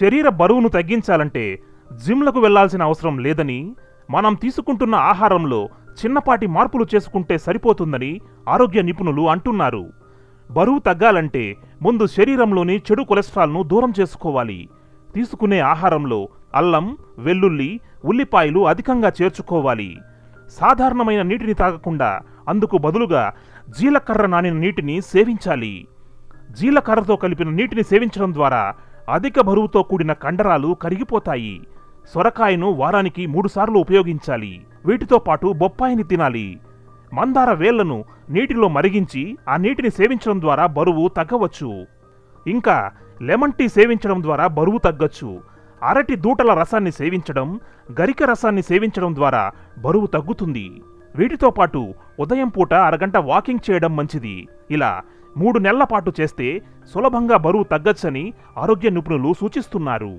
శరీర బరువును తగ్గించాలంటే జిమ్లకు వెళ్ళాల్సిన అవసరం లేదని మనం తీసుకుంటున్న ఆహారంలో చిన్నపాటి మార్పులు చేసుకుంటే సరిపోతుందని ఆరోగ్య నిపుణులు అంటున్నారు. బరువు తగ్గాలంటే ముందు శరీరంలోని చెడు కొలెస్ట్రాల్ను దూరం చేసుకోవాలి. తీసుకునే ఆహారంలో అల్లం వెల్లుల్లి ఉల్లిపాయలు అధికంగా చేర్చుకోవాలి. సాధారణమైన నీటిని తాగకుండా అందుకు బదులుగా జీలకర్ర నానిన నీటిని సేవించాలి. జీలకర్రతో కలిపిన నీటిని సేవించడం ద్వారా అధిక బరువుతో కూడిన కండరాలు కరిగిపోతాయి. సొరకాయను వారానికి మూడుసార్లు ఉపయోగించాలి. వీటితో పాటు బొప్పాయిని తినాలి. మందార వేళ్ళను నీటిలో మరిగించి ఆ నీటిని సేవించడం ద్వారా బరువు తగ్గవచ్చు. ఇంకా లెమన్ టీ సేవించడం ద్వారా బరువు తగ్గొచ్చు. అరటి దూటల రసాన్ని సేవించడం గరిక రసాన్ని సేవించడం ద్వారా బరువు తగ్గుతుంది. వీటితో పాటు ఉదయం పూట అరగంట వాకింగ్ చేయడం మంచిది. ఇలా మూడు నెలల పాటు చేస్తే సులభంగా బరువు తగ్గచ్చని ఆరోగ్య నిపుణులు సూచిస్తున్నారు.